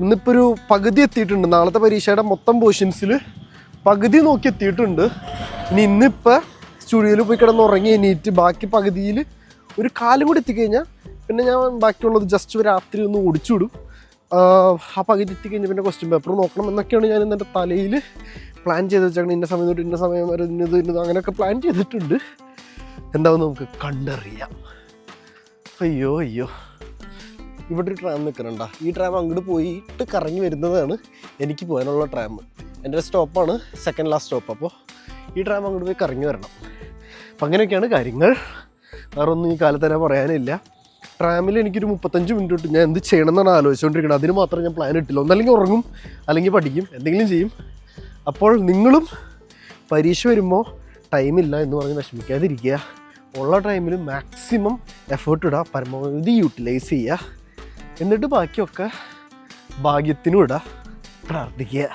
ഇന്നിപ്പോൾ ഒരു പകുതി എത്തിയിട്ടുണ്ട്. നാളത്തെ പരീക്ഷയുടെ മൊത്തം പോർഷൻസിൽ പകുതി നോക്കി എത്തിയിട്ടുണ്ട്. ഇനി ഇന്നിപ്പോൾ സ്റ്റുഡിയോയിൽ പോയി കിടന്ന് ഉറങ്ങി എണീറ്റ് ബാക്കി പകുതിയിൽ ഒരു കാലം കൂടി എത്തിക്കഴിഞ്ഞാൽ പിന്നെ ഞാൻ ബാക്കിയുള്ളത് ജസ്റ്റ് രാത്രി ഒന്ന് ഓടിച്ചുവിടും. ആ പകുതി എത്തിക്കഴിഞ്ഞാൽ പിന്നെ ക്വസ്റ്റ്യൻ പേപ്പർ നോക്കണം എന്നൊക്കെയാണ് ഞാൻ ഇന്നെന്റെ തലയിൽ പ്ലാൻ ചെയ്ത് വെച്ചാൽ ഇന്ന സമയം തൊട്ട് ഇന്ന സമയം വരെ ഇന്നത് ഇന്നത് അങ്ങനെയൊക്കെ പ്ലാൻ ചെയ്തിട്ടുണ്ട്. എന്താവും നമുക്ക് കണ്ടറിയാം. അയ്യോ അയ്യോ. ഇവിടെ ഒരു ട്രാം നിൽക്കുന്നുണ്ട ഈ ട്രാം അങ്ങോട്ട് പോയിട്ട് കറങ്ങി വരുന്നതാണ് എനിക്ക് പോകാനുള്ള ട്രാം എന്റെ സ്റ്റോപ്പാണ് സെക്കൻഡ് ലാസ്റ്റ് സ്റ്റോപ്പ് അപ്പോൾ ഈ ട്രാം അങ്ങോട്ട് പോയി കറങ്ങി വരണം. അപ്പം അങ്ങനെയൊക്കെയാണ് കാര്യങ്ങൾ. വേറെ ഒന്നും ഈ കാലത്ത് തന്നെ പറയാനില്ല. ട്രാമിൽ എനിക്കൊരു മുപ്പത്തഞ്ച് മിനിറ്റ് തൊട്ട് ഞാൻ എന്ത് ചെയ്യണം എന്നാണ് ആലോചിച്ചുകൊണ്ടിരിക്കുന്നത്. അതിന് മാത്രം ഞാൻ പ്ലാൻ ഇട്ടില്ല. ഒന്നല്ലെങ്കിൽ ഉറങ്ങും അല്ലെങ്കിൽ പഠിക്കും എന്തെങ്കിലും ചെയ്യും. അപ്പോൾ നിങ്ങളും പരീക്ഷ വരുമ്പോൾ ടൈമില്ല എന്ന് പറഞ്ഞ് വിഷമിക്കാതിരിക്കുക. ഉള്ള ടൈമിൽ മാക്സിമം എഫേർട്ട് ഇടുക പരമാവധി യൂട്ടിലൈസ് ചെയ്യുക. എന്നിട്ട് ബാക്കിയൊക്കെ ഭാഗ്യത്തിനും ഇടാം. പ്രാർത്ഥിക്കുക.